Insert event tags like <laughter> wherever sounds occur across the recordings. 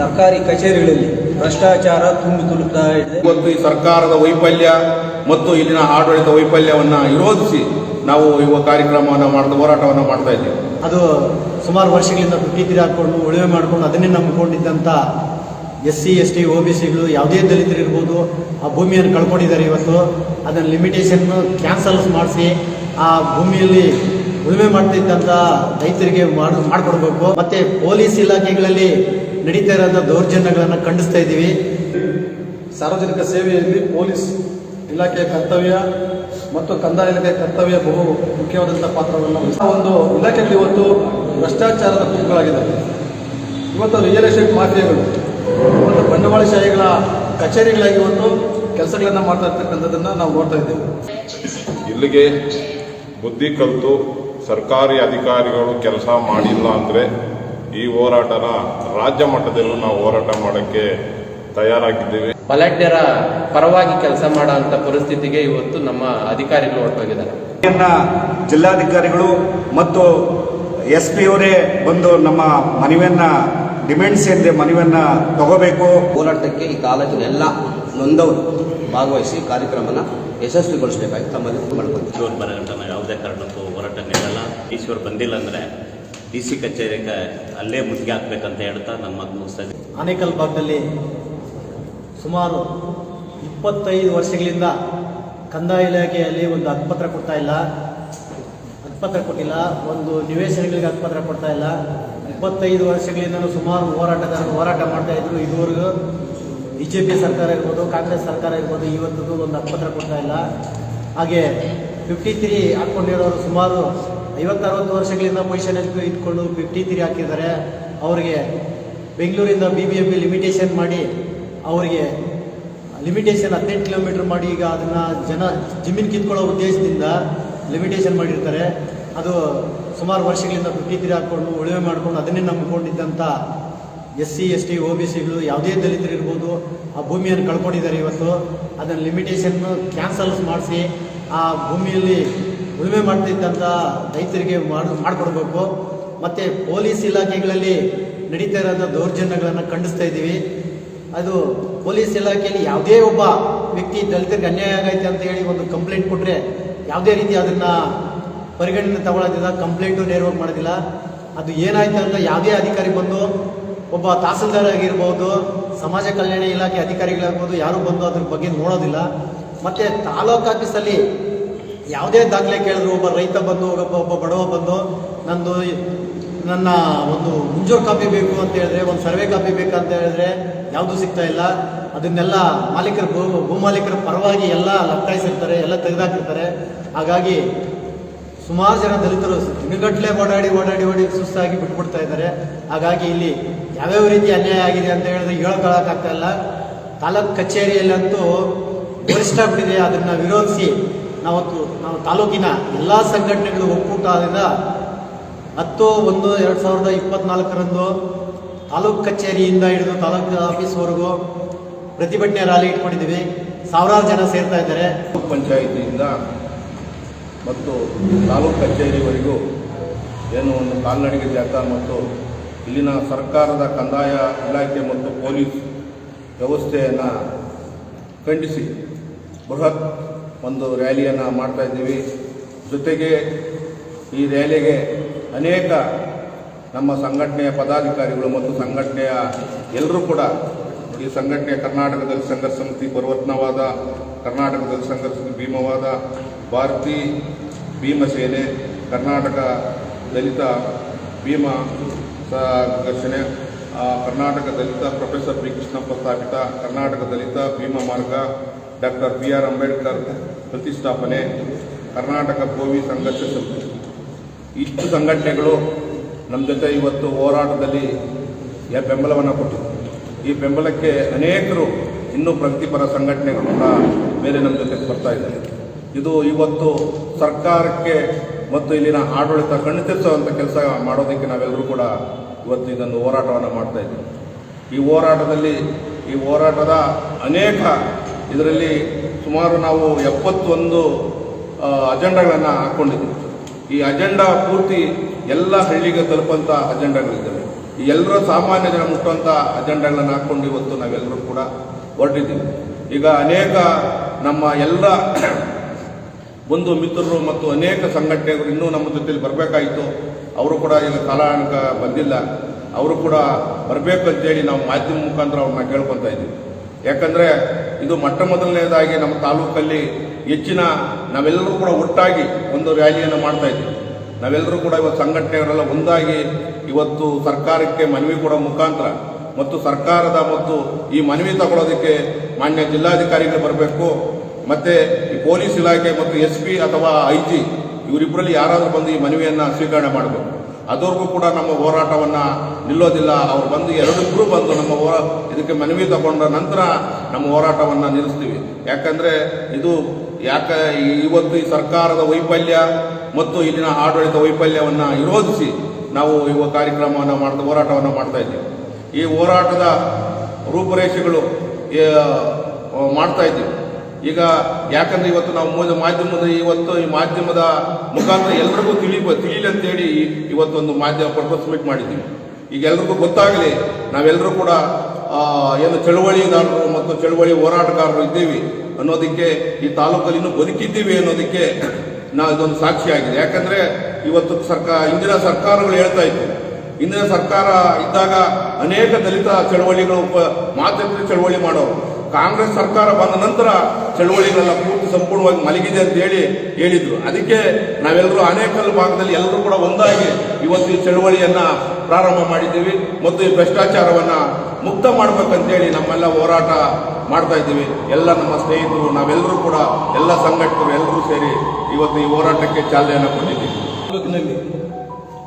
ಸರ್ಕಾರಿ ಕಚೇರಿಗಳಲ್ಲಿ ಭ್ರಷ್ಟಾಚಾರ ತುಂಬಿ ತುಳುಕ್ತಾ ಇದೆ. ಇವತ್ತು ಈ ಸರ್ಕಾರದ ವೈಫಲ್ಯ ಮತ್ತು ಇಲ್ಲಿನ ಆಡಳಿತ ವೈಫಲ್ಯವನ್ನು ವಿರೋಧಿಸಿ ನಾವು ಯುವ ಕಾರ್ಯಕ್ರಮವನ್ನು ಮಾಡ್ತಾ ಹೋರಾಟವನ್ನು ಮಾಡ್ತಾ ಇದ್ದೀವಿ. ಅದು ಸುಮಾರು ವರ್ಷಗಳಿಂದ ದುಡ್ಡಿದ್ದೀರಿ ಹಾಕ್ಕೊಂಡು ಉಳುಮೆ ಮಾಡಿಕೊಂಡು ಅದನ್ನೇ ನಂಬಿಕೊಂಡಿದ್ದಂಥ S C S T O B ಸಿಗಳು ಯಾವುದೇ ದಲಿತರು ಇರ್ಬೋದು ಆ ಭೂಮಿಯನ್ನು ಕಳ್ಕೊಂಡಿದ್ದಾರೆ ಇವತ್ತು. ಅದನ್ನು ಲಿಮಿಟೇಷನ್ ಕ್ಯಾನ್ಸಲ್ಸ್ ಮಾಡಿಸಿ ಆ ಭೂಮಿಯಲ್ಲಿ ಉಳುಮೆ ಮಾಡ್ತಿದ್ದಂಥ ರೈತರಿಗೆ ಮಾಡಿ ಮಾಡಿಕೊಡ್ಬೇಕು. ಮತ್ತು ಪೊಲೀಸ್ ಇಲಾಖೆಗಳಲ್ಲಿ ನಡೀತಾ ಇರೋಂಥ ದೌರ್ಜನ್ಯಗಳನ್ನು ಖಂಡಿಸ್ತಾ ಇದ್ದೀವಿ. ಸಾರ್ವಜನಿಕ ಸೇವೆಯಲ್ಲಿ ಪೊಲೀಸ್ ಇಲಾಖೆಯ ಕರ್ತವ್ಯ ಮತ್ತು ಕಂದಾಯ ಇಲಾಖೆಯ ಕರ್ತವ್ಯ ಬಹು ಮುಖ್ಯವಾದಂಥ ಪಾತ್ರವನ್ನು. ಒಂದು ಇಲಾಖೆಯಲ್ಲಿ ಇವತ್ತು ಭ್ರಷ್ಟಾಚಾರದ ಗುಂಪುಗಳಾಗಿದೆ ಇವತ್ತು ರಿಯಲ್ ಎಸ್ಟೇಟ್ ಮಾಫಿಯಾಗಳು ಇವತ್ತು ಬಂಡವಾಳಶಾಹಿಗಳ ಕಚೇರಿಗಳಾಗಿ ಇವತ್ತು ಕೆಲಸಗಳನ್ನು ಮಾಡ್ತಾ ಇರ್ತಕ್ಕಂಥದ್ದನ್ನು ನಾವು ನೋಡ್ತಾ ಇದ್ದೇವೆ. ಇಲ್ಲಿಗೆ ಬುದ್ಧಿ ಕಲಿತು ಸರ್ಕಾರಿ ಅಧಿಕಾರಿಗಳು ಕೆಲಸ ಮಾಡಿಲ್ಲ ಅಂದರೆ ಈ ಹೋರಾಟನ ರಾಜ್ಯ ಮಟ್ಟದಲ್ಲೂ ನಾವು ಹೋರಾಟ ಮಾಡೋಕ್ಕೆ ತಯಾರಾಗಿದ್ದೀವಿ. ಪಲಾಟ್ಯರ ಪರವಾಗಿ ಕೆಲಸ ಮಾಡೋ ಪರಿಸ್ಥಿತಿಗೆ ಇವತ್ತು ನಮ್ಮ ಅಧಿಕಾರಿಗಳು ಹೊರಟೋಗಿದ್ದಾರೆ. ಜಿಲ್ಲಾಧಿಕಾರಿಗಳು ಮತ್ತು ಎಸ್ ಪಿ ಅವರೇ ಬಂದು ನಮ್ಮ ಮನವಿಯನ್ನ ಡಿಮ್ಯಾಂಡ್ಸ್ ಏನಿದೆ ಮನವಿಯನ್ನ ತಗೋಬೇಕು. ಹೋರಾಟಕ್ಕೆ ಈ ತಾಲೂಕಿನ ಎಲ್ಲ ನೊಂದವರು ಭಾಗವಹಿಸಿ ಕಾರ್ಯಕ್ರಮನ ಯಶಸ್ವಿಗೊಳಿಸಬೇಕಾಗಿ ತಮ್ಮಲ್ಲಿ ಮಾಡ್ಕೊಂಡು ಯಾವುದೇ ಕಾರಣಕ್ಕೂ ಹೋರಾಟ ನೀಡಲ್ಲ. ಈಶ್ವರ್ ಬಂದಿಲ್ಲ ಅಂದರೆ ಡಿ ಸಿ ಕಚೇರಿಗೆ ಅಲ್ಲೇ ಮುತ್ತಿಗೆ ಹಾಕ್ಬೇಕಂತ ಹೇಳ್ತಾ ನನ್ನ ಮಾತು ಮುಗಿಸ್ತಾ ಇದ್ದೀನಿ. ಆನೇಕಲ್ ಭಾಗದಲ್ಲಿ ಸುಮಾರು ಇಪ್ಪತ್ತೈದು ವರ್ಷಗಳಿಂದ ಕಂದಾಯ ಇಲಾಖೆಯಲ್ಲಿ ಒಂದು ಹಕ್ಕುಪತ್ರ ಕೊಡ್ತಾ ಇಲ್ಲ. ಹಕ್ಕುಪತ್ರ ಕೊಟ್ಟಿಲ್ಲ. ಒಂದು ನಿವೇಶನಗಳಿಗೆ ಹಕ್ಕುಪತ್ರ ಕೊಡ್ತಾ ಇಲ್ಲ. ಇಪ್ಪತ್ತೈದು ವರ್ಷಗಳಿಂದ ಸುಮಾರು ಹೋರಾಟಗಾರರು ಹೋರಾಟ ಮಾಡ್ತಾ ಇದ್ರು. ಇದುವರೆಗೂ ಬಿ ಜೆ ಪಿ ಸರ್ಕಾರ ಇರ್ಬೋದು, ಕಾಂಗ್ರೆಸ್ ಸರ್ಕಾರ ಇರ್ಬೋದು, ಇವತ್ತಿಗೂ ಒಂದು ಹಕ್ಕುಪತ್ರ ಕೊಡ್ತಾ ಇಲ್ಲ. ಹಾಗೆ ಫಿಫ್ಟಿ ತ್ರೀ ಹಾಕ್ಕೊಂಡಿರೋರು ಸುಮಾರು ಐವತ್ತರವತ್ತು ವರ್ಷಗಳಿಂದ ಪೊಸಿಷನ್ ಇಟ್ಕೊಂಡು ಫಿಫ್ಟಿ ತ್ರೀ ಹಾಕಿದ್ದಾರೆ. ಅವರಿಗೆ ಬೆಂಗಳೂರಿಂದ B B M P limitation ಮಾಡಿ, ಅವರಿಗೆ ಲಿಮಿಟೇಷನ್ ಹದಿನೆಂಟು ಕಿಲೋಮೀಟರ್ ಮಾಡಿ, ಈಗ ಅದನ್ನು ಜನ ಜಮೀನು ಕಿತ್ಕೊಳ್ಳೋ ಉದ್ದೇಶದಿಂದ ಲಿಮಿಟೇಷನ್ ಮಾಡಿರ್ತಾರೆ. ಅದು ಸುಮಾರು ವರ್ಷಗಳಿಂದ ಫಿಫ್ಟಿ ತ್ರೀ ಹಾಕ್ಕೊಂಡು ಉಳುಮೆ ಮಾಡ್ಕೊಂಡು ಅದನ್ನೇ ನಂಬಿಕೊಂಡಿದ್ದಂಥ S C S T O B ಸಿಗಳು ಯಾವುದೇ ದಲಿತರು ಇರ್ಬೋದು, ಆ ಭೂಮಿಯನ್ನು ಕಳ್ಕೊಂಡಿದ್ದಾರೆ ಇವತ್ತು. ಅದನ್ನು ಲಿಮಿಟೇಷನ್ ಕ್ಯಾನ್ಸಲ್ಸ್ ಮಾಡಿಸಿ, ಆ ಭೂಮಿಯಲ್ಲಿ ಉಳುಮೆ ಮಾಡ್ತಿದ್ದಂಥ ರೈತರಿಗೆ ಮಾಡಿ, ಮಾಡಿಕೊಡ್ಬೇಕು. ಮತ್ತು ಪೊಲೀಸ್ ಇಲಾಖೆಗಳಲ್ಲಿ ನಡೀತಾ ಇರೋಂಥ ದೌರ್ಜನ್ಯಗಳನ್ನು ಖಂಡಿಸ್ತಾ ಇದ್ದೀವಿ. ಅದು ಪೊಲೀಸ್ ಇಲಾಖೆಯಲ್ಲಿ ಯಾವುದೇ ಒಬ್ಬ ವ್ಯಕ್ತಿ ದಲಿತರಿಗೆ ಅನ್ಯಾಯ ಆಗೈತೆ ಅಂತ ಹೇಳಿ ಒಂದು ಕಂಪ್ಲೇಂಟ್ ಕೊಟ್ಟರೆ ಯಾವುದೇ ರೀತಿ ಅದನ್ನು ಪರಿಗಣನೆ ತಗೊಳ್ಳೋದಿಲ್ಲ ಕಂಪ್ಲೇಂಟು ನೇರವಾಗಿ ಮಾಡೋದಿಲ್ಲ. ಅದು ಏನಾಯ್ತು ಅಂತ ಯಾವುದೇ ಅಧಿಕಾರಿ ಬಂದು ಒಬ್ಬ ತಹಸೀಲ್ದಾರ್ ಆಗಿರ್ಬೋದು, ಸಮಾಜ ಕಲ್ಯಾಣ ಇಲಾಖೆ ಅಧಿಕಾರಿಗಳಾಗ್ಬೋದು, ಯಾರು ಬಂದು ಅದ್ರ ಬಗ್ಗೆ ನೋಡೋದಿಲ್ಲ. ಮತ್ತು ತಾಲೂಕು ಆಫೀಸಲ್ಲಿ ಯಾವುದೇ ದಾಖಲೆ ಕೇಳಿದ್ರು ಒಬ್ಬ ರೈತ ಬಂದು, ಒಬ್ಬ ಒಬ್ಬ ಬಡವ ಬಂದು, ನಂದು ನನ್ನ ಒಂದು ಮುಂಜೂರು ಕಾಪಿ ಬೇಕು ಅಂತ ಹೇಳಿದ್ರೆ, ಒಂದು ಸರ್ವೆ ಕಾಪಿ ಬೇಕಂತ ಹೇಳಿದ್ರೆ ಯಾವುದೂ ಸಿಗ್ತಾ ಇಲ್ಲ. ಅದನ್ನೆಲ್ಲ ಮಾಲೀಕರು ಭೂ ಮಾಲೀಕರ ಪರವಾಗಿ ಎಲ್ಲ ಲಗ್ತಾಯಿಸಿರ್ತಾರೆ ಎಲ್ಲ ತೆಗೆದಾಕಿರ್ತಾರೆ. ಹಾಗಾಗಿ ಸುಮಾರು ಜನ ದಲಿತರು ದಿನಗಟ್ಟಲೆ ಓಡಾಡಿ ಓಡಾಡಿ ಓಡಿ ಸುಸ್ತಾಗಿ ಬಿಟ್ಬಿಡ್ತಾ ಇದ್ದಾರೆ. ಹಾಗಾಗಿ ಇಲ್ಲಿ ಯಾವ್ಯಾವ ರೀತಿ ಅನ್ಯಾಯ ಆಗಿದೆ ಅಂತ ಹೇಳಿದ್ರೆ ಹೇಳ್ಕೊಳಕಾಗ್ತಾ ಇಲ್ಲ. ತಾಲೂಕ್ ಕಚೇರಿಯಲ್ಲಂತೂ ಗರಿಷ್ಠ ಬಿಟ್ಟಿದೆ ಅದನ್ನು ವಿರೋಧಿಸಿ ನಾವತ್ತು ನಾವು ತಾಲೂಕಿನ ಎಲ್ಲ ಸಂಘಟನೆಗಳು ಒಕ್ಕೂಟದಿಂದ ಹತ್ತು ಒಂದು ಎರಡು ಸಾವಿರದ ಇಪ್ಪತ್ನಾಲ್ಕರಂದು ತಾಲೂಕು ಕಚೇರಿಯಿಂದ ಹಿಡಿದು ತಾಲೂಕು ಆಫೀಸ್ವರೆಗೂ ಪ್ರತಿಭಟನೆ ರ್ಯಾಲಿ ಇಟ್ಕೊಂಡಿದ್ದೀವಿ. ಸಾವಿರಾರು ಜನ ಸೇರ್ತಾ ಇದ್ದಾರೆ. ಪಂಚಾಯಿತಿಯಿಂದ ಮತ್ತು ತಾಲೂಕು ಕಚೇರಿವರೆಗೂ ಏನು ಒಂದು ಕಾಲ್ನಡಿಗೆ ಜಾಥಾ ಮತ್ತು ಇಲ್ಲಿನ ಸರ್ಕಾರದ ಕಂದಾಯ ಇಲಾಖೆ ಮತ್ತು ಪೊಲೀಸ್ ವ್ಯವಸ್ಥೆಯನ್ನು ಖಂಡಿಸಿ ಬೃಹತ್ ಒಂದು ರ್ಯಾಲಿಯನ್ನು ಮಾಡ್ತಾ ಇದ್ದೀವಿ. ಜೊತೆಗೆ ಈ ರ್ಯಾಲಿಗೆ ಅನೇಕ ನಮ್ಮ ಸಂಘಟನೆಯ ಪದಾಧಿಕಾರಿಗಳು ಮತ್ತು ಸಂಘಟನೆಯ ಎಲ್ಲರೂ ಕೂಡ ಈ ಸಂಘಟನೆಯ ಕರ್ನಾಟಕದಲ್ಲಿ ಸಂಘರ್ಷ ಸಮಿತಿ ಪರಿವರ್ತನವಾದ ಕರ್ನಾಟಕದಲ್ಲಿ ಸಂಘರ್ಷ ಭೀಮವಾದ, ಭಾರತಿ ಭೀಮಸೇನೆ, ಕರ್ನಾಟಕ ದಲಿತ ಭೀಮ ಸಂಘರ್ಷಣೆ ಕರ್ನಾಟಕ ದಲಿತ ಪ್ರೊಫೆಸರ್ ಬಿ ಕೃಷ್ಣಪ್ಪ ಸ್ಥಾಪಿತ, ಕರ್ನಾಟಕ ದಲಿತ ಭೀಮ ಮಾರ್ಗ, ಡಾಕ್ಟರ್ ಬಿ ಆರ್ ಅಂಬೇಡ್ಕರ್ ಪ್ರತಿಷ್ಠಾಪನೆ ಕರ್ನಾಟಕ ಭೂಮಿ ಸಂಘರ್ಷ ಸಮಿತಿ. ಇಷ್ಟು ಸಂಘಟನೆಗಳು ನಮ್ಮ ಜೊತೆ ಇವತ್ತು ಹೋರಾಟದಲ್ಲಿ ಬೆಂಬಲವನ್ನು ಕೊಟ್ಟಿದೆ. ಈ ಬೆಂಬಲಕ್ಕೆ ಅನೇಕರು ಇನ್ನೂ ಪ್ರಗತಿಪರ ಸಂಘಟನೆಗಳು ಕೂಡ ಮೇಲೆ ನಮ್ಮ ಜೊತೆ ಬರ್ತಾ ಇದ್ದಾರೆ. ಇದು ಇವತ್ತು ಸರ್ಕಾರಕ್ಕೆ ಮತ್ತು ಇಲ್ಲಿನ ಆಡಳಿತ ಕಣ್ತೆರಿಸುವಂಥ ಕೆಲಸ ಮಾಡೋದಕ್ಕೆ ನಾವೆಲ್ಲರೂ ಕೂಡ ಇವತ್ತು ಇದೊಂದು ಹೋರಾಟವನ್ನು ಮಾಡ್ತಾ ಇದ್ದೀವಿ. ಈ ಹೋರಾಟದಲ್ಲಿ ಈ ಹೋರಾಟದ ಅನೇಕ ಇದರಲ್ಲಿ ಸುಮಾರು ನಾವು ಎಪ್ಪತ್ತೊಂದು ಅಜೆಂಡಾಗಳನ್ನು ಹಾಕ್ಕೊಂಡಿದ್ದೀವಿ ಈ ಅಜೆಂಡಾ ಪೂರ್ತಿ ಎಲ್ಲ ಹಳ್ಳಿಗೆ ತಲುಪಂಥ ಅಜೆಂಡಾಗಳಿದ್ದಾವೆ. ಈ ಎಲ್ಲರೂ ಸಾಮಾನ್ಯ ಜನ ಮುಟ್ಟುವಂಥ ಅಜೆಂಡಾಗಳನ್ನು ಹಾಕ್ಕೊಂಡು ಇವತ್ತು ನಾವೆಲ್ಲರೂ ಕೂಡ ಹೊರಟಿದ್ದೀವಿ. ಈಗ ಅನೇಕ ನಮ್ಮ ಎಲ್ಲ <clears throat> ಬಂಧು ಮಿತ್ರರು ಮತ್ತು ಅನೇಕ ಸಂಘಟನೆಗಳು ಇನ್ನೂ ನಮ್ಮ ಜೊತೆಯಲ್ಲಿ ಬರಬೇಕಾಯಿತು. ಅವರು ಕೂಡ ಈಗ ಕಾಲಾನಕ ಬಂದಿಲ್ಲ. ಅವರು ಕೂಡ ಬರಬೇಕು ಅಂತೇಳಿ ನಾವು ಮಾಧ್ಯಮ ಮುಖಾಂತರ ಅವ್ರನ್ನ ಕೇಳ್ಕೊತಾ ಇದ್ದೀವಿ. ಯಾಕಂದರೆ ಇದು ಮೊಟ್ಟ ಮೊದಲನೇದಾಗಿ ನಮ್ಮ ತಾಲೂಕಲ್ಲಿ ಹೆಚ್ಚಿನ ನಾವೆಲ್ಲರೂ ಕೂಡ ಒಟ್ಟಾಗಿ ಒಂದು ರ್ಯಾಲಿಯನ್ನು ಮಾಡ್ತಾ ಇದ್ದೀವಿ ನಾವೆಲ್ಲರೂ ಕೂಡ ಇವತ್ತು ಸಂಘಟನೆಯವರೆಲ್ಲ ಒಂದಾಗಿ ಇವತ್ತು ಸರ್ಕಾರಕ್ಕೆ ಮನವಿ ಕೊಡೋ ಮುಖಾಂತರ ಮತ್ತು ಸರ್ಕಾರದ ಮತ್ತು ಈ ಮನವಿ ತಗೊಳ್ಳೋದಕ್ಕೆ ಮಾನ್ಯ ಜಿಲ್ಲಾಧಿಕಾರಿಗಳು ಬರಬೇಕು. ಮತ್ತು ಈ ಪೊಲೀಸ್ ಇಲಾಖೆ ಮತ್ತು ಎಸ್ ಪಿ ಅಥವಾ ಐ ಜಿ ಇವರಿಬ್ಬರಲ್ಲಿ ಯಾರಾದರೂ ಬಂದು ಈ ಮನವಿಯನ್ನು ಸ್ವೀಕರಣೆ ಮಾಡಬೇಕು ಅದವರೆಗೂ ಕೂಡ ನಮ್ಮ ಹೋರಾಟವನ್ನು ನಿಲ್ಲೋದಿಲ್ಲ. ಅವ್ರು ಬಂದು ಎರಡಿಬ್ಬರು ಬಂದು ನಮ್ಮ ಹೋರಾ ಇದಕ್ಕೆ ಮನವಿ ತಗೊಂಡ ನಂತರ ನಮ್ಮ ಹೋರಾಟವನ್ನು ನಿಲ್ಲಿಸ್ತೀವಿ. ಯಾಕಂದರೆ ಇದು ಯಾಕ ಇವತ್ತು ಈ ಸರ್ಕಾರದ ವೈಫಲ್ಯ ಮತ್ತು ಇಲ್ಲಿನ ಆಡಳಿತ ವೈಫಲ್ಯವನ್ನು ವಿರೋಧಿಸಿ ನಾವು ಇವ ಕಾರ್ಯಕ್ರಮವನ್ನು ಮಾಡ್ತಾ, ಹೋರಾಟವನ್ನು ಮಾಡ್ತಾ ಇದ್ದೀವಿ. ಈ ಹೋರಾಟದ ರೂಪುರೇಷೆಗಳು ಮಾಡ್ತಾ ಇದ್ದೀವಿ. ಈಗ ಯಾಕಂದ್ರೆ ಇವತ್ತು ನಾವು ಮಾಧ್ಯಮದ ಇವತ್ತು ಈ ಮಾಧ್ಯಮದ ಮುಖಾಂತರ ಎಲ್ರಿಗೂ ತಿಳಿ ತಿಳಿಲಿ ಅಂತೇಳಿ ಇವತ್ತೊಂದು ಮಾಧ್ಯಮ ಪರ್ಪಸ್ ಮೀಟ್ ಮಾಡಿದ್ದೀವಿ. ಈಗ ಎಲ್ರಿಗೂ ಗೊತ್ತಾಗಲಿ ನಾವೆಲ್ಲರೂ ಕೂಡ ಏನು ಚಳುವಳಿದಾರರು ಮತ್ತು ಚಳುವಳಿ ಹೋರಾಟಗಾರರು ಇದ್ದೀವಿ ಅನ್ನೋದಕ್ಕೆ ಈ ತಾಲೂಕಲ್ಲಿ ಇನ್ನೂ ಬದುಕಿದ್ದೀವಿ ಅನ್ನೋದಕ್ಕೆ ನಾವು ಇದೊಂದು ಸಾಕ್ಷಿಯಾಗಿದೆ ಯಾಕಂದ್ರೆ ಇವತ್ತು ಸರ್ಕಾರ ಇಂದಿನ ಸರ್ಕಾರಗಳು ಹೇಳ್ತಾ ಇತ್ತು ಇಂದಿನ ಸರ್ಕಾರ ಇದ್ದಾಗ ಅನೇಕ ದಲಿತ ಚಳವಳಿಗಳು ಮಾತೆತ್ತಿನ ಚಳವಳಿ ಮಾಡೋರು. ಕಾಂಗ್ರೆಸ್ ಸರ್ಕಾರ ಬಂದ ನಂತರ ಚಳವಳಿಗಳೆಲ್ಲ ಪೂರ್ತಿ ಸಂಪೂರ್ಣವಾಗಿ ಮಲಗಿದೆ ಅಂತ ಹೇಳಿ ಹೇಳಿದ್ರು. ಅದಕ್ಕೆ ನಾವೆಲ್ಲರೂ ಅನೇಕ ಭಾಗದಲ್ಲಿ ಎಲ್ಲರೂ ಕೂಡ ಒಂದಾಗಿ ಇವತ್ತು ಈ ಚಳವಳಿಯನ್ನ ಪ್ರಾರಂಭ ಮಾಡಿದ್ದೀವಿ ಮತ್ತು ಈ ಭ್ರಷ್ಟಾಚಾರವನ್ನ ಮುಕ್ತ ಮಾಡ್ಬೇಕಂತೇಳಿ ನಮ್ಮೆಲ್ಲ ಹೋರಾಟ ಮಾಡ್ತಾ ಇದ್ದೀವಿ. ಎಲ್ಲ ನಮ್ಮ ಸ್ನೇಹಿತರು, ನಾವೆಲ್ಲರೂ ಕೂಡ ಎಲ್ಲ ಸಂಘಟಕರು ಎಲ್ಲರೂ ಸೇರಿ ಇವತ್ತು ಈ ಹೋರಾಟಕ್ಕೆ ಚಾಲನೆಯನ್ನು ಕೊಟ್ಟಿದ್ದೀವಿ. ತಾಲೂಕಿನಲ್ಲಿ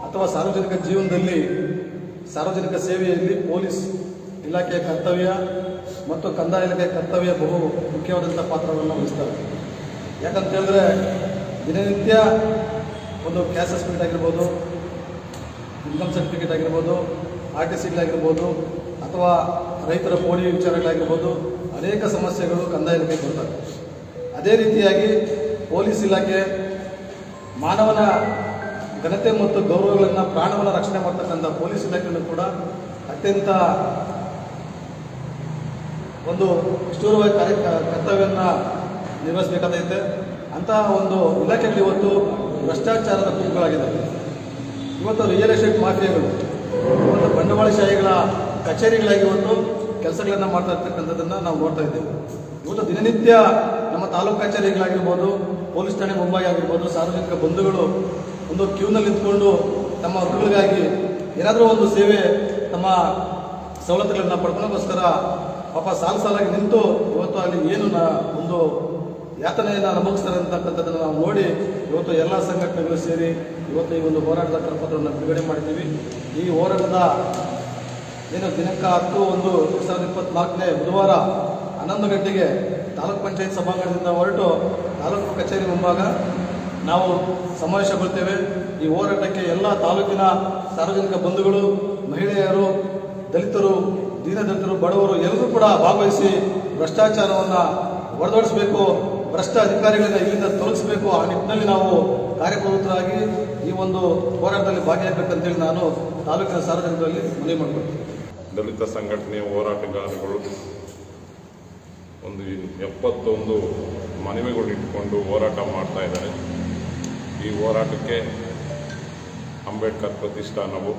ಅಥವಾ ಸಾರ್ವಜನಿಕ ಜೀವನದಲ್ಲಿ, ಸಾರ್ವಜನಿಕ ಸೇವೆಯಲ್ಲಿ ಪೊಲೀಸ್ ಇಲಾಖೆಯ ಕರ್ತವ್ಯ ಮತ್ತು ಕಂದಾಯ ಇಲಾಖೆಯ ಕರ್ತವ್ಯ ಬಹು ಮುಖ್ಯವಾದಂಥ ಪಾತ್ರವನ್ನು ವಹಿಸ್ತಾರೆ. ಯಾಕಂತ ಹೇಳಿದ್ರೆ ದಿನನಿತ್ಯ ಒಂದು ಕ್ಯಾಸಸ್ಮೆಂಟ್ ಆಗಿರ್ಬೋದು ಇನ್ಕಮ್ ಸರ್ಟಿಫಿಕೇಟ್ ಆಗಿರ್ಬೋದು ಆರ್ ಟಿ ಸಿಗಳಾಗಿರ್ಬೋದು ಅಥವಾ ರೈತರ ಪೋಡಿ ವಿಚಾರಗಳಾಗಿರ್ಬೋದು, ಅನೇಕ ಸಮಸ್ಯೆಗಳು ಕಂದಾಯ ಇಲಾಖೆ ಬರ್ತವೆ ಅದೇ ರೀತಿಯಾಗಿ ಪೊಲೀಸ್ ಇಲಾಖೆ ಮಾನವನ ಘನತೆ ಮತ್ತು ಗೌರವಗಳನ್ನು ಪ್ರಾಣವನ್ನು ರಕ್ಷಣೆ ಮಾಡ್ತಕ್ಕಂಥ ಪೊಲೀಸ್ ಇಲಾಖೆಯನ್ನು ಕೂಡ ಅತ್ಯಂತ ಒಂದು ನಿಷ್ಠೂರವಾಗಿ ಕಾರ್ಯ ಕರ್ತವ್ಯವನ್ನು ನಿರ್ವಹಿಸಬೇಕಾದೈತೆ ಅಂತಹ ಒಂದು ಇಲಾಖೆಗಳು ಇವತ್ತು ಭ್ರಷ್ಟಾಚಾರದ ಗುಂಪುಗಳಾಗಿದ್ದಾವೆ ಇವತ್ತು ರಿಯಲ್ ಎಸ್ಟೇಟ್ ಮಾಫಿಯಾಗಳು. ಇವತ್ತು ಬಂಡವಾಳಶಾಹಿಗಳ ಕಚೇರಿಗಳಾಗಿ ಇವತ್ತು ಕೆಲಸಗಳನ್ನು ಮಾಡ್ತಾ ಇರ್ತಕ್ಕಂಥದ್ದನ್ನು ನಾವು ನೋಡ್ತಾ ಇದ್ದೇವೆ. ಇವತ್ತು ದಿನನಿತ್ಯ ನಮ್ಮ ತಾಲೂಕು ಕಚೇರಿಗಳಾಗಿರ್ಬೋದು, ಪೊಲೀಸ್ ಠಾಣೆ ಮುಂಬಾಗಿ ಆಗಿರ್ಬೋದು, ಸಾರ್ವಜನಿಕ ಬಂಧುಗಳು ಒಂದು ಕ್ಯೂನಲ್ಲಿ ನಿಂತ್ಕೊಂಡು ತಮ್ಮ ಹಕ್ಕುಗಳಿಗಾಗಿ ಏನಾದರೂ ಒಂದು ಸೇವೆ ತಮ್ಮ ಸವಲತ್ತುಗಳನ್ನು ಪಡ್ಕೊಳ್ಳೋಕ್ಕೋಸ್ಕರ ಪಾಪ ಸಾಲು ಸಾಲಾಗಿ ನಿಂತು ಇವತ್ತು ಅಲ್ಲಿ ಏನು ಒಂದು ಯಾತನೆಯನ್ನು ಅನುಭವಿಸ್ತಾರೆ ಅಂತಕ್ಕಂಥದ್ದನ್ನು ನಾವು ನೋಡಿ ಇವತ್ತು ಎಲ್ಲ ಸಂಘಟನೆಗಳು ಸೇರಿ ಇವತ್ತು ಈ ಒಂದು ಹೋರಾಟದ ಕರಪತ್ರವನ್ನು ಬಿಡುಗಡೆ ಮಾಡಿದ್ದೀವಿ. ಈ ಹೋರಾಟದ ಏನು ದಿನಾಂಕ ಹತ್ತು ಒಂದು ಎರಡು ಸಾವಿರದ ಇಪ್ಪತ್ನಾಲ್ಕನೇ ಬುಧವಾರ ಹನ್ನೊಂದು ಗಂಟೆಗೆ ತಾಲೂಕ್ ಪಂಚಾಯತ್ ಸಭಾಂಗಣದಿಂದ ಹೊರಟು ತಾಲೂಕು ಕಚೇರಿ ಮುಂಭಾಗ ನಾವು ಸಮಾವೇಶಗೊಳ್ತೇವೆ. ಈ ಹೋರಾಟಕ್ಕೆ ಎಲ್ಲ ತಾಲೂಕಿನ ಸಾರ್ವಜನಿಕ ಬಂಧುಗಳು, ಮಹಿಳೆಯರು, ದಲಿತರು, ದೀನದಲಿತರು, ಬಡವರು ಎಲ್ಲರೂ ಕೂಡ ಭಾಗವಹಿಸಿ ಭ್ರಷ್ಟಾಚಾರವನ್ನು ಹೊರದೋಡಿಸಬೇಕು. ಭ್ರಷ್ಟ ಅಧಿಕಾರಿಗಳನ್ನ ಇಲ್ಲಿಂದ ತೊಲಗಿಸಬೇಕು ಆ ನಿಟ್ಟಿನಲ್ಲಿ ನಾವು ಕಾರ್ಯಪ್ರವೃತ್ತರಾಗಿ ಈ ಒಂದು ಹೋರಾಟದಲ್ಲಿ ಭಾಗಿಯಾಗಬೇಕಂತೇಳಿ ನಾನು ತಾಲೂಕಿನ ಸಾರ್ವಜನಿಕರಲ್ಲಿ ಮನವಿ ಮಾಡಿಕೊಡ್ತೀನಿ ದಲಿತ ಸಂಘಟನೆಯ ಹೋರಾಟಗಾರಗಳು ಒಂದು ಎಪ್ಪತ್ತೊಂದು ಮನವಿಗಳು ಇಟ್ಕೊಂಡು ಹೋರಾಟ ಮಾಡ್ತಾ ಇದ್ದಾರೆ. ಈ ಹೋರಾಟಕ್ಕೆ ಅಂಬೇಡ್ಕರ್ ಪ್ರತಿಷ್ಠಾನವು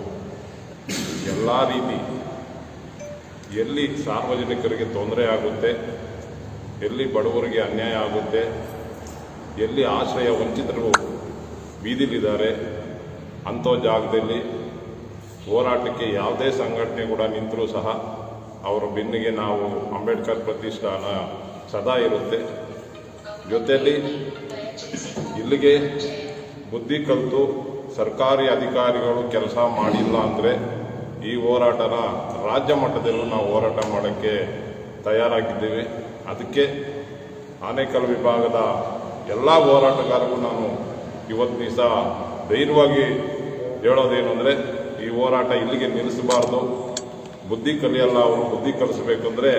ಎಲ್ಲ ರೀತಿ ಎಲ್ಲಿ ಸಾರ್ವಜನಿಕರಿಗೆ ತೊಂದರೆ ಆಗುತ್ತೆ ಎಲ್ಲಿ ಬಡವರಿಗೆ ಅನ್ಯಾಯ ಆಗುತ್ತೆ, ಎಲ್ಲಿ ಆಶ್ರಯ ವಂಚಿತರು ಬೀದಿಲಿದ್ದಾರೆ, ಅಂಥ ಜಾಗದಲ್ಲಿ ಹೋರಾಟಕ್ಕೆ ಯಾವುದೇ ಸಂಘಟನೆ ಕೂಡ ನಿಂತರೂ ಸಹ ಅವರ ಬೆನ್ನಿಗೆ ನಾವು ಅಂಬೇಡ್ಕರ್ ಪ್ರತಿಷ್ಠಾನ ಸದಾ ಇರುತ್ತೆ. ಜೊತೆಯಲ್ಲಿ ಇಲ್ಲಿಗೆ ಬುದ್ಧಿ ಕಲಿತು ಸರ್ಕಾರಿ ಅಧಿಕಾರಿಗಳು ಕೆಲಸ ಮಾಡಿಲ್ಲ ಅಂದರೆ ಈ ಹೋರಾಟನ ರಾಜ್ಯ ಮಟ್ಟದಲ್ಲೂ ನಾವು ಹೋರಾಟ ಮಾಡೋಕ್ಕೆ ತಯಾರಾಗಿದ್ದೀವಿ. ಅದಕ್ಕೆ ಆನೇಕಲ್ ವಿಭಾಗದ ಎಲ್ಲ ಹೋರಾಟಗಾರರಿಗೂ ನಾನು ಇವತ್ತು ದಿವಸ ಧೈರ್ಯವಾಗಿ ಹೇಳೋದೇನೆಂದರೆ ಈ ಹೋರಾಟ ಇಲ್ಲಿಗೆ ನಿಲ್ಲಿಸಬಾರ್ದು. ಬುದ್ಧಿ ಕಲಿಯಲ್ಲ ಅವರು ಬುದ್ಧಿ ಕಲಿಸಬೇಕಂದ್ರೆ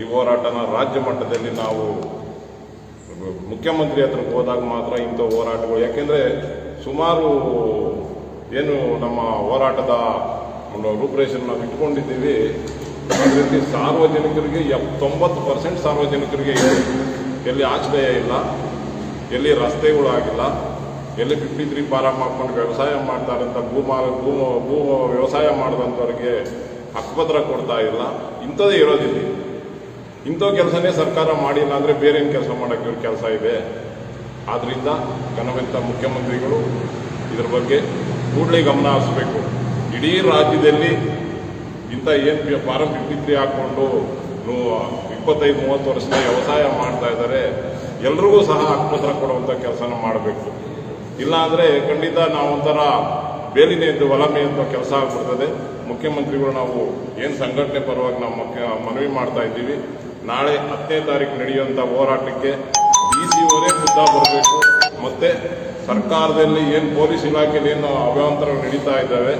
ಈ ಹೋರಾಟನ ರಾಜ್ಯ ಮಟ್ಟದಲ್ಲಿ ನಾವು ಮುಖ್ಯಮಂತ್ರಿ ಹತ್ರಕ್ಕೆ ಹೋದಾಗ ಮಾತ್ರ ಇಂಥ ಹೋರಾಟಗಳು. ಯಾಕೆಂದರೆ ಸುಮಾರು ಏನು ನಮ್ಮ ಹೋರಾಟದ ಒಂದು ರೂಪರೇಷನ್ ನಾವು ಇಟ್ಕೊಂಡಿದ್ದೀವಿ ಅದರಲ್ಲಿ ಸಾರ್ವಜನಿಕರಿಗೆ ಎಪ್ ತೊಂಬತ್ತು ಪರ್ಸೆಂಟ್ ಸಾರ್ವಜನಿಕರಿಗೆ ಇದೆ. ಎಲ್ಲಿ ಆಶ್ರಯ ಇಲ್ಲ, ಎಲ್ಲಿ ರಸ್ತೆಗಳಾಗಿಲ್ಲ ಎಲ್ಲಿ ಫಿಫ್ಟಿ ತ್ರೀ ಫಾರಂ ಹಾಕೊಂಡು ವ್ಯವಸಾಯ ಮಾಡ್ತಾರಂತ ಭೂಮಾ ಭೂ ಭೂ ವ್ಯವಸಾಯ ಮಾಡಿದಂಥವ್ರಿಗೆ ಹಕ್ಕುಪತ್ರ ಕೊಡ್ತಾ ಇಲ್ಲ. ಇಂಥದ್ದೇ ಇರೋದಿಲ್ಲ. ಇಂಥ ಕೆಲಸನೇ ಸರ್ಕಾರ ಮಾಡಿಲ್ಲ ಅಂದರೆ ಬೇರೆ ಕೆಲಸ ಮಾಡೋಕ್ಕೆ ಇವ್ರ ಕೆಲಸ ಇದೆ? ಆದ್ದರಿಂದ ಕನವೆಂಥ ಮುಖ್ಯಮಂತ್ರಿಗಳು ಇದ್ರ ಬಗ್ಗೆ ಕೂಡಲೇ ಗಮನ ಹರಿಸಬೇಕು. ಇಡೀ ರಾಜ್ಯದಲ್ಲಿ ಇಂಥ ಏನು ಫಾರಂ ಫಿಫ್ಟಿ ಹಾಕ್ಕೊಂಡು ಇಪ್ಪತ್ತೈದು, ಮೂವತ್ತು ವರ್ಷದ ವ್ಯವಸಾಯ ಮಾಡ್ತಾ ಇದ್ದಾರೆ, ಎಲ್ರಿಗೂ ಸಹ ಹಕ್ಕುಪತ್ರ ಕೊಡುವಂಥ ಕೆಲಸನ ಮಾಡಬೇಕು. ಇಲ್ಲ ಅಂದರೆ ಖಂಡಿತ ನಾವೊಂಥರ ಬೇಲಿನ ಎದ್ದು ಒಲಮೆ ಅಂತ ಕೆಲಸ ಆಗ್ಬಿಡ್ತದೆ. ಮುಖ್ಯಮಂತ್ರಿಗಳು ನಾವು ಏನು ಸಂಘಟನೆ ಪರವಾಗಿ ನಾವು ಮನವಿ ಮಾಡ್ತಾ ಇದ್ದೀವಿ. ನಾಳೆ ಹತ್ತನೇ ತಾರೀಕು ನಡೆಯುವಂಥ ಹೋರಾಟಕ್ಕೆ ಡಿ ಸಿ ಓನೇ ಬರಬೇಕು. ಮತ್ತೆ ಸರ್ಕಾರದಲ್ಲಿ ಏನು ಪೊಲೀಸ್ ಇಲಾಖೆಯಲ್ಲಿ ಏನು ಅವ್ಯವಂತರಗಳು ನಡೀತಾ ಇದ್ದಾವೆ,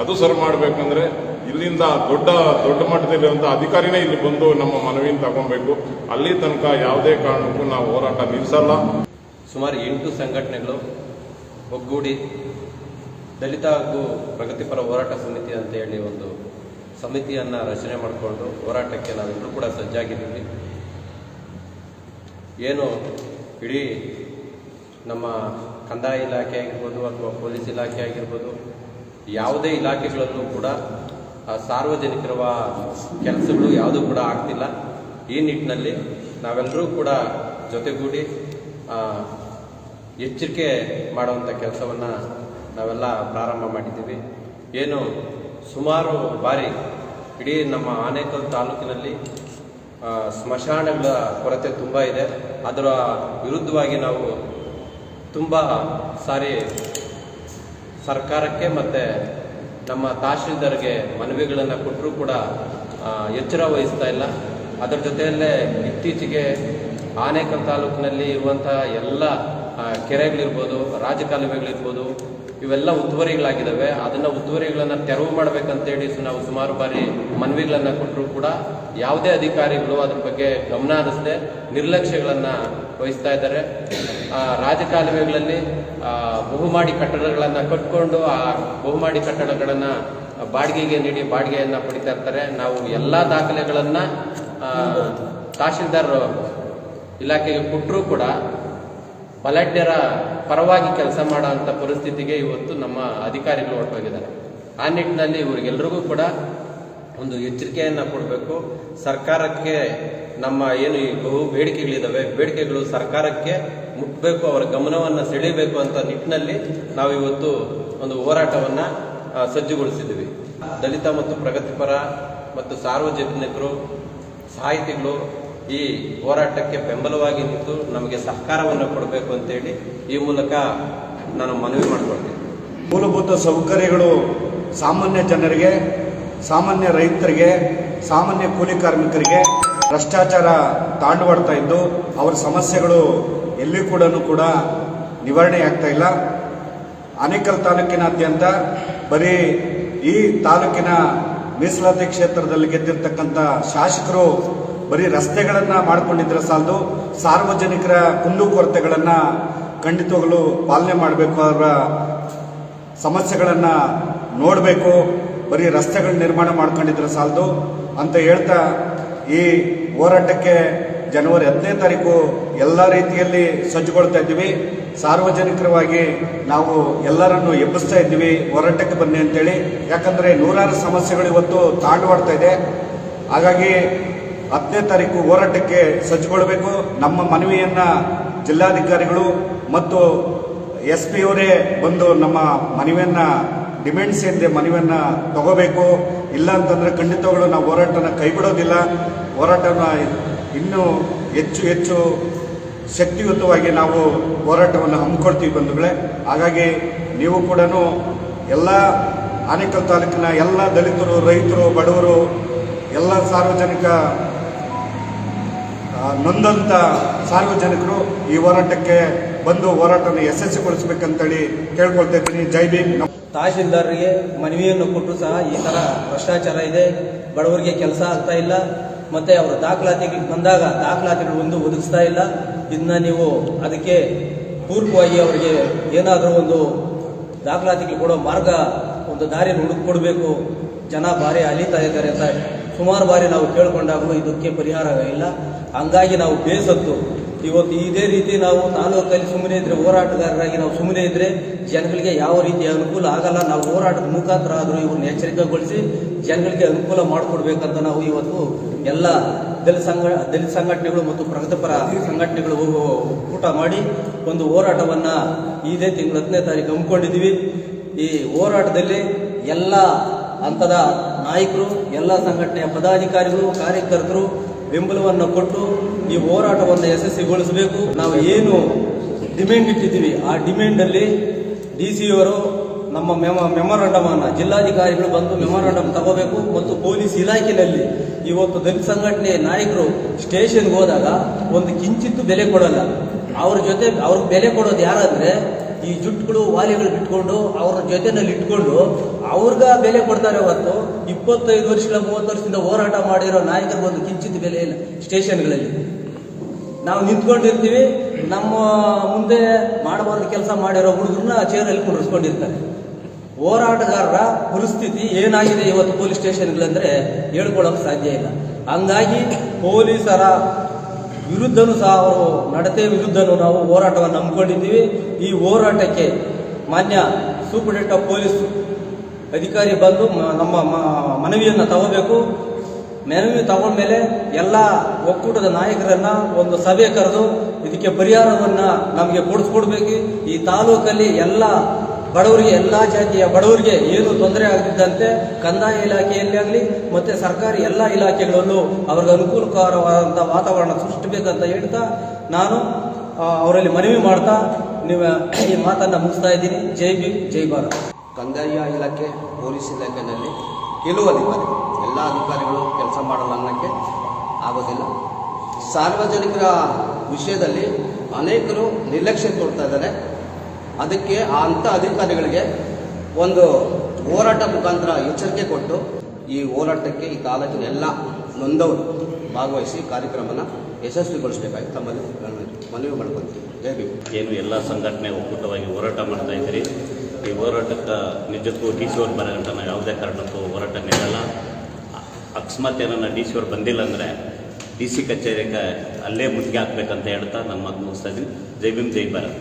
ಅದು ಸರಿ ಮಾಡಬೇಕಂದ್ರೆ ಇಲ್ಲಿಂದ ದೊಡ್ಡ ದೊಡ್ಡ ಮಟ್ಟದಲ್ಲಿರುವಂಥ ಅಧಿಕಾರಿನೇ ಇಲ್ಲಿ ಬಂದು ನಮ್ಮ ಮನವಿಯನ್ನು ತಗೊಬೇಕು. ಅಲ್ಲಿ ತನಕ ಯಾವುದೇ ಕಾರಣಕ್ಕೂ ನಾವು ಹೋರಾಟ ನಿಲ್ಲಿಸಲ್ಲ. ಸುಮಾರು ಎಂಟು ಸಂಘಟನೆಗಳು ಒಗ್ಗೂಡಿ ದಲಿತ ಹಾಗೂ ಪ್ರಗತಿಪರ ಹೋರಾಟ ಸಮಿತಿ ಅಂತ ಹೇಳಿ ಒಂದು ಸಮಿತಿಯನ್ನು ರಚನೆ ಮಾಡಿಕೊಂಡು ಹೋರಾಟಕ್ಕೆ ನಾವೆಲ್ಲರೂ ಕೂಡ ಸಜ್ಜಾಗಿದ್ದೀವಿ. ಏನು ಇಡೀ ನಮ್ಮ ಕಂದಾಯ ಇಲಾಖೆ ಆಗಿರ್ಬೋದು ಅಥವಾ ಪೊಲೀಸ್ ಇಲಾಖೆ ಆಗಿರ್ಬೋದು, ಯಾವುದೇ ಇಲಾಖೆಗಳಲ್ಲೂ ಕೂಡ ಸಾರ್ವಜನಿಕರ ಕೆಲಸಗಳು ಯಾವುದೂ ಕೂಡ ಆಗ್ತಿಲ್ಲ. ಈ ನಿಟ್ಟಿನಲ್ಲಿ ನಾವೆಲ್ಲರೂ ಕೂಡ ಜೊತೆಗೂಡಿ ಎಚ್ಚರಿಕೆ ಮಾಡುವಂಥ ಕೆಲಸವನ್ನು ನಾವೆಲ್ಲ ಪ್ರಾರಂಭ ಮಾಡಿದ್ದೀವಿ. ಏನು ಸುಮಾರು ಬಾರಿ ಇಡೀ ನಮ್ಮ ಆನೇಕಲ್ ತಾಲೂಕಿನಲ್ಲಿ ಸ್ಮಶಾನಗಳ ಕೊರತೆ ತುಂಬ ಇದೆ. ಅದರ ವಿರುದ್ಧವಾಗಿ ನಾವು ತುಂಬ ಸಾರಿ ಸರ್ಕಾರಕ್ಕೆ ಮತ್ತು ನಮ್ಮ ತಹಶೀಲ್ದಾರ್ಗೆ ಮನವಿಗಳನ್ನು ಕೊಟ್ಟರೂ ಕೂಡ ಎಚ್ಚರ ವಹಿಸ್ತಾ ಇಲ್ಲ. ಅದರ ಜೊತೆಯಲ್ಲೇ ಇತ್ತೀಚೆಗೆ ಆನೇಕಲ್ ತಾಲೂಕಿನಲ್ಲಿ ಇರುವಂತಹ ಎಲ್ಲ ಕೆರೆಗಳಿರ್ಬೋದು, ರಾಜಕಾಲುವೆಗಳಿರ್ಬೋದು, ಇವೆಲ್ಲ ಉತ್ತುವರಿಗಳಾಗಿದ್ದಾವೆ ಅದನ್ನು ಉತ್ತುವರಿಗಳನ್ನು ತೆರವು ಮಾಡಬೇಕಂತೇಳಿ ನಾವು ಸುಮಾರು ಬಾರಿ ಮನವಿಗಳನ್ನು ಕೊಟ್ಟರೂ ಕೂಡ ಯಾವುದೇ ಅಧಿಕಾರಿಗಳು ಅದ್ರ ಬಗ್ಗೆ ಗಮನ ಹರಿಸದೆ ನಿರ್ಲಕ್ಷ್ಯಗಳನ್ನು ವಹಿಸ್ತಾ ಇದ್ದಾರೆ. ಆ, ರಾಜಕಾಲುವೆಗಳಲ್ಲಿ ಆ, ಬಹುಮಾಡಿ ಕಟ್ಟಡಗಳನ್ನು ಕಟ್ಕೊಂಡು ಆ ಬಹುಮಾಡಿ ಕಟ್ಟಡಗಳನ್ನು ಬಾಡಿಗೆಗೆ ನೀಡಿ ಬಾಡಿಗೆಯನ್ನು ಪಡಿತಾ ಇರ್ತಾರೆ. ನಾವು ಎಲ್ಲ ದಾಖಲೆಗಳನ್ನು ತಹಶೀಲ್ದಾರ್ ಇಲಾಖೆಗೆ ಕೊಟ್ಟರೂ ಕೂಡ ಬಲಾಢ್ಯರ ಪರವಾಗಿ ಕೆಲಸ ಮಾಡುವಂತ ಪರಿಸ್ಥಿತಿಗೆ ಇವತ್ತು ನಮ್ಮ ಅಧಿಕಾರಿಗಳು ಹೊರಟೋಗಿದ್ದಾರೆ. ಆ ನಿಟ್ಟಿನಲ್ಲಿ ಇವರಿಗೆಲ್ಲರಿಗೂ ಕೂಡ ಒಂದು ಎಚ್ಚರಿಕೆಯನ್ನು ಕೊಡಬೇಕು. ಸರ್ಕಾರಕ್ಕೆ ನಮ್ಮ ಏನು ಈ ಬಹು ಬೇಡಿಕೆಗಳಿದ್ದಾವೆ ಬೇಡಿಕೆಗಳು ಸರ್ಕಾರಕ್ಕೆ ಮುಟ್ಟಬೇಕು ಅವರ ಗಮನವನ್ನು ಸೆಳೆಯಬೇಕು ಅಂತ ನಿಟ್ಟಿನಲ್ಲಿ ನಾವು ಇವತ್ತು ಒಂದು ಹೋರಾಟವನ್ನು ಸಜ್ಜುಗೊಳಿಸಿದ್ದೀವಿ. ದಲಿತ ಮತ್ತು ಪ್ರಗತಿಪರ ಮತ್ತು ಸಾರ್ವಜನಿಕರು, ಸಾಹಿತಿಗಳು ಈ ಹೋರಾಟಕ್ಕೆ ಬೆಂಬಲವಾಗಿ ನಿಂತು ನಮಗೆ ಸಹಕಾರವನ್ನು ಕೊಡಬೇಕು ಅಂತೇಳಿ ಈ ಮೂಲಕ ನಾನು ಮನವಿ ಮಾಡ್ಕೊಳ್ತೀನಿ. ಮೂಲಭೂತ ಸೌಕರ್ಯಗಳು ಸಾಮಾನ್ಯ ಜನರಿಗೆ, ಸಾಮಾನ್ಯ ರೈತರಿಗೆ, ಸಾಮಾನ್ಯ ಕೂಲಿ ಕಾರ್ಮಿಕರಿಗೆ ಭ್ರಷ್ಟಾಚಾರ ತಾಂಡವಾಡ್ತಾ ಇದ್ದು, ಅವರ ಸಮಸ್ಯೆಗಳು ಎಲ್ಲಿ ಕೂಡ ಕೂಡ ನಿವಾರಣೆ ಆಗ್ತಾ ಇಲ್ಲ. ಆನೇಕಲ್ ತಾಲೂಕಿನಾದ್ಯಂತ ಬರೀ ಈ ತಾಲೂಕಿನ ಮೀಸಲಾತಿ ಕ್ಷೇತ್ರದಲ್ಲಿ ಗೆದ್ದಿರ್ತಕ್ಕಂಥ ಶಾಸಕರು ಬರೀ ರಸ್ತೆಗಳನ್ನ ಮಾಡಿಕೊಂಡಿದ್ರೆ ಸಾಲದು, ಸಾರ್ವಜನಿಕರ ಕುಂದುಕೊರತೆಗಳನ್ನ ಖಂಡಿತವಾಗಲು ಪಾಲನೆ ಮಾಡಬೇಕು, ಅವರ ಸಮಸ್ಯೆಗಳನ್ನು ನೋಡಬೇಕು, ಬರೀ ರಸ್ತೆಗಳ ನಿರ್ಮಾಣ ಮಾಡ್ಕೊಂಡಿದ್ರೆ ಸಾಲದು ಅಂತ ಹೇಳ್ತಾ ಈ ಹೋರಾಟಕ್ಕೆ ಜನವರಿ ಹತ್ತನೇ ತಾರೀಕು ಎಲ್ಲ ರೀತಿಯಲ್ಲಿ ಸಜ್ಜುಗೊಳ್ತಾ ಇದ್ದೀವಿ. ಸಾರ್ವಜನಿಕರವಾಗಿ ನಾವು ಎಲ್ಲರನ್ನು ಎಬ್ಬಿಸ್ತಾ ಇದ್ದೀವಿ. ಹೋರಾಟಕ್ಕೆ ಬನ್ನಿ ಅಂತೇಳಿ. ಯಾಕಂದರೆ ನೂರಾರು ಸಮಸ್ಯೆಗಳು ಇವತ್ತು ತಾಂಡವಾಡ್ತಾ ಇದೆ. ಹಾಗಾಗಿ ಹತ್ತನೇ ತಾರೀಕು ಹೋರಾಟಕ್ಕೆ ಸಜ್ಜುಗೊಳ್ಬೇಕು. ನಮ್ಮ ಮನವಿಯನ್ನು ಜಿಲ್ಲಾಧಿಕಾರಿಗಳು ಮತ್ತು ಎಸ್ ಪಿ ಅವರೇ ಬಂದು ನಮ್ಮ ಮನವಿಯನ್ನು, ಡಿಮ್ಯಾಂಡ್ಸ್ ಎಂದೇ ಮನವಿಯನ್ನು ತಗೋಬೇಕು. ಇಲ್ಲ ಅಂತಂದ್ರೆ ಖಂಡಿತವಾಗಲೂ ನಾವು ಹೋರಾಟನ ಕೈಬಿಡೋದಿಲ್ಲ. ಹೋರಾಟನ ಇನ್ನೂ ಹೆಚ್ಚು ಹೆಚ್ಚು ಶಕ್ತಿಯುತವಾಗಿ ನಾವು ಹೋರಾಟವನ್ನು ಹಮ್ಮಿಕೊಳ್ತೀವಿ ಬಂಧುಗಳೇ. ಹಾಗಾಗಿ ನೀವು ಕೂಡ ಎಲ್ಲ ಆನೇಕಲ್ ತಾಲೂಕಿನ ಎಲ್ಲ ದಲಿತರು, ರೈತರು, ಬಡವರು, ಎಲ್ಲ ಸಾರ್ವಜನಿಕ ನೊಂದಂಥ ಸಾರ್ವಜನಿಕರು ಈ ಹೋರಾಟಕ್ಕೆ ಬಂದು ಹೋರಾಟನ ಯಶಸ್ವಿಗೊಳಿಸಬೇಕಂತೇಳಿ ಕೇಳ್ಕೊಳ್ತಾ ಇದ್ದೀನಿ. ಜೈ ಭೀಮ್. ತಹಶೀಲ್ದಾರರಿಗೆ ಮನವಿಯನ್ನು ಕೊಟ್ಟರು ಸಹ ಈ ಥರ ಭ್ರಷ್ಟಾಚಾರ ಇದೆ, ಬಡವರಿಗೆ ಕೆಲಸ ಆಗ್ತಾ ಇಲ್ಲ, ಮತ್ತು ಅವರ ದಾಖಲಾತಿಗಳಿಗೆ ಬಂದಾಗ ದಾಖಲಾತಿಗಳು ಒಂದು ಒದಗಿಸ್ತಾ ಇಲ್ಲ. ಇದನ್ನ ನೀವು ಅದಕ್ಕೆ ಪೂರ್ವವಾಗಿ ಅವರಿಗೆ ಏನಾದರೂ ಒಂದು ದಾಖಲಾತಿಗಳು ಕೊಡೋ ಮಾರ್ಗ, ಒಂದು ದಾರಿಯನ್ನು ಹುಡುಕೊಡ್ಬೇಕು ಜನ ಭಾರಿ ಅಲೀತಾ ಇದ್ದಾರೆ ಅಂತ ಸುಮಾರು ಬಾರಿ ನಾವು ಕೇಳಿಕೊಂಡಾಗಲೂ ಇದಕ್ಕೆ ಪರಿಹಾರ ಇಲ್ಲ. ಹಂಗಾಗಿ ನಾವು ಬೇಸತ್ತು. ಇವತ್ತು ಇದೇ ರೀತಿ ನಾವು ತಾಲೂಕಲ್ಲಿ ಸುಮ್ಮನೆ ಇದ್ರೆ ಹೋರಾಟಗಾರರಾಗಿ ನಾವು ಸುಮ್ಮನೆ ಇದ್ರೆ ಜನಗಳಿಗೆ ಯಾವ ರೀತಿ ಅನುಕೂಲ ಆಗಲ್ಲ, ನಾವು ಹೋರಾಟದ ಮುಖಾಂತರ ಆದರೂ ಇವ್ರನ್ನ ಎಚ್ಚರಿಕೆಗೊಳಿಸಿ ಜನಗಳಿಗೆ ಅನುಕೂಲ ಮಾಡಿಕೊಡ್ಬೇಕಂತ ನಾವು ಇವತ್ತು ಎಲ್ಲ ದಲಿತ ಸಂಘ, ದಲಿತ ಸಂಘಟನೆಗಳು ಮತ್ತು ಪ್ರಗತಿಪರ ಸಂಘಟನೆಗಳು ಊಟ ಮಾಡಿ ಒಂದು ಹೋರಾಟವನ್ನು ಇದೇ ತಿಂಗಳ ಹತ್ತನೇ ತಾರೀಕು ಹಮ್ಮಿಕೊಂಡಿದ್ದೀವಿ. ಈ ಹೋರಾಟದಲ್ಲಿ ಎಲ್ಲ ಹಂತದ ನಾಯಕರು, ಎಲ್ಲ ಸಂಘಟನೆಯ ಪದಾಧಿಕಾರಿಗಳು, ಕಾರ್ಯಕರ್ತರು ಬೆಂಬಲವನ್ನು ಕೊಟ್ಟು ಈ ಹೋರಾಟವನ್ನು ಯಶಸ್ವಿಗೊಳಿಸಬೇಕು. ನಾವು ಏನು ಡಿಮ್ಯಾಂಡ್ ಇಟ್ಟಿದ್ದೀವಿ, ಆ ಡಿಮ್ಯಾಂಡಲ್ಲಿ ಡಿ ಸಿ ಅವರು ನಮ್ಮ ಮೆಮ ಮೆಮೊರಂಡಮ್ ಅನ್ನು ಜಿಲ್ಲಾಧಿಕಾರಿಗಳು ಬಂದು ಮೆಮೊರಾಂಡಮ್ ತಗೋಬೇಕು ಮತ್ತು ಪೊಲೀಸ್ ಇಲಾಖೆಯಲ್ಲಿ ಇವತ್ತು ದಲಿತ ಸಂಘಟನೆ ನಾಯಕರು ಸ್ಟೇಷನ್ಗೆ ಹೋದಾಗ ಒಂದು ಕಿಂಚಿತ್ತು ಬೆಲೆ ಕೊಡಲ್ಲ. ಅವ್ರ ಜೊತೆ, ಅವ್ರಿಗೆ ಬೆಲೆ ಕೊಡೋದು ಯಾರಂದ್ರೆ ಈ ಜುಟ್ಟುಗಳು, ವಾಲಿಗಳು ಬಿಟ್ಕೊಂಡು ಅವ್ರ ಜೊತೆನಲ್ಲಿ ಇಟ್ಕೊಂಡು ಅವ್ರಿಗ ಬೆಲೆ ಕೊಡ್ತಾರೆ ಹೊತ್ತು ಇಪ್ಪತ್ತೈದು ವರ್ಷಗಳ ಮೂವತ್ತು ವರ್ಷದಿಂದ ಹೋರಾಟ ಮಾಡಿರೋ ನಾಯಕರಿಗೆ ಒಂದು ಕಿಂಚಿತ್ ಬೆಲೆ ಇಲ್ಲ ಸ್ಟೇಷನ್ಗಳಲ್ಲಿ. ನಾವು ನಿಂತ್ಕೊಂಡಿರ್ತೀವಿ, ನಮ್ಮ ಮುಂದೆ ಮಾಡಬಾರ್ದು ಕೆಲಸ ಮಾಡಿರೋ ಹುಡುಗರನ್ನ ಚೇರಲ್ಲಿ ಕುಂಡಿಸ್ಕೊಂಡಿರ್ತಾರೆ ಹೋರಾಟಗಾರರ ಪರಿಸ್ಥಿತಿ ಏನಾಗಿದೆ ಇವತ್ತು ಪೊಲೀಸ್ ಸ್ಟೇಷನ್ಗಳಂದ್ರೆ ಹೇಳ್ಕೊಳ್ಳೋಕೆ ಸಾಧ್ಯ ಇಲ್ಲ. ಹಂಗಾಗಿ ಪೊಲೀಸರ ವಿರುದ್ಧನೂ ಸಹ ಅವರು ನಡತೆ ವಿರುದ್ಧನೂ ನಾವು ಹೋರಾಟವನ್ನು ಹಮ್ಮಿಕೊಂಡಿದ್ದೀವಿ. ಈ ಹೋರಾಟಕ್ಕೆ ಮಾನ್ಯ ಸೂಪರಿಂಟೆಂಡೆಂಟ್ ಆಫ್ ಪೊಲೀಸ್ ಅಧಿಕಾರಿ ಬಂದು ನಮ್ಮ ಮನವಿಯನ್ನು ತಗೋಬೇಕು. ಮನವಿ ತಗೊಂಡ್ಮೇಲೆ ಎಲ್ಲ ಒಕ್ಕೂಟದ ನಾಯಕರನ್ನು ಒಂದು ಸಭೆ ಕರೆದು ಇದಕ್ಕೆ ಪರಿಹಾರವನ್ನು ನಮಗೆ ಕೊಡಿಸ್ಕೊಡ್ಬೇಕು. ಈ ತಾಲೂಕಲ್ಲಿ ಎಲ್ಲ ಬಡವರಿಗೆ ಎಲ್ಲ ಜಾತಿಯ ಬಡವರಿಗೆ ಏನು ತೊಂದರೆ ಆಗದಿದ್ದಂತೆ ಕಂದಾಯ ಇಲಾಖೆಯಲ್ಲಿ ಆಗಲಿ ಮತ್ತು ಸರ್ಕಾರಿ ಎಲ್ಲ ಇಲಾಖೆಗಳಲ್ಲೂ ಅವ್ರಿಗೆ ಅನುಕೂಲಕರವಾದಂಥ ವಾತಾವರಣ ಸೃಷ್ಟಿಬೇಕಂತ ಹೇಳ್ತಾ ನಾನು ಅವರಲ್ಲಿ ಮನವಿ ಮಾಡ್ತಾ ನೀವು ಈ ಮಾತನ್ನು ಮುಗಿಸ್ತಾ ಇದ್ದೀನಿ. ಜೈ ಬಿ ಜೈ ಭಾರತ್. ಕಂದಾಯ ಇಲಾಖೆ, ಪೊಲೀಸ್ ಇಲಾಖೆಯಲ್ಲಿ ಕೆಲವು ಅಧಿಕಾರಿಗಳು ಎಲ್ಲ ಅಧಿಕಾರಿಗಳು ಕೆಲಸ ಮಾಡಲ್ಲ ಅನ್ನೋಕ್ಕೆ ಆಗೋದಿಲ್ಲ. ಸಾರ್ವಜನಿಕರ ವಿಷಯದಲ್ಲಿ ಅನೇಕರು ನಿರ್ಲಕ್ಷ್ಯ ತೋರ್ತಾ ಇದ್ದಾರೆ. ಅದಕ್ಕೆ ಆ ಅಂಥ ಅಧಿಕಾರಿಗಳಿಗೆ ಒಂದು ಹೋರಾಟ ಮುಖಾಂತರ ಎಚ್ಚರಿಕೆ ಕೊಟ್ಟು ಈ ಹೋರಾಟಕ್ಕೆ ಈ ತಾಲೂಕಿನ ಎಲ್ಲ ನೊಂದವರು ಭಾಗವಹಿಸಿ ಕಾರ್ಯಕ್ರಮನ ಯಶಸ್ವಿಗೊಳಿಸಬೇಕಾಗಿ ತಮ್ಮಲ್ಲಿ ಮನವಿ ಭೀಮ್. ಏನು ಎಲ್ಲ ಸಂಘಟನೆ ಒಕ್ಕೂಟವಾಗಿ ಹೋರಾಟ ಮಾಡ್ತಾ ಇದ್ದೀರಿ. ಈ ಹೋರಾಟಕ್ಕೆ ನಿಜಕ್ಕೂ ಡಿ ಸಿ ಅವ್ರು ಬರೋಗಂಟ ನಾವು ಯಾವುದೇ ಕಾರಣಕ್ಕೂ ಹೋರಾಟ ನೀಡಲ್ಲ. ಅಕಸ್ಮಾತ್ ಏನನ್ನ ಡಿ ಸಿ ಅವ್ರು ಬಂದಿಲ್ಲ ಅಂದರೆ ಡಿ ಸಿ ಕಚೇರಿಗೆ ಅಲ್ಲೇ ಮುತ್ತಿಗೆ ಹಾಕ್ಬೇಕಂತ ಹೇಳ್ತಾ ನಮ್ಮ ಮುಗಿಸ್ತಾ ಇದ್ದೀನಿ. ಜೈ ಭೀಮ್, ಜೈ ಭಾರತ್.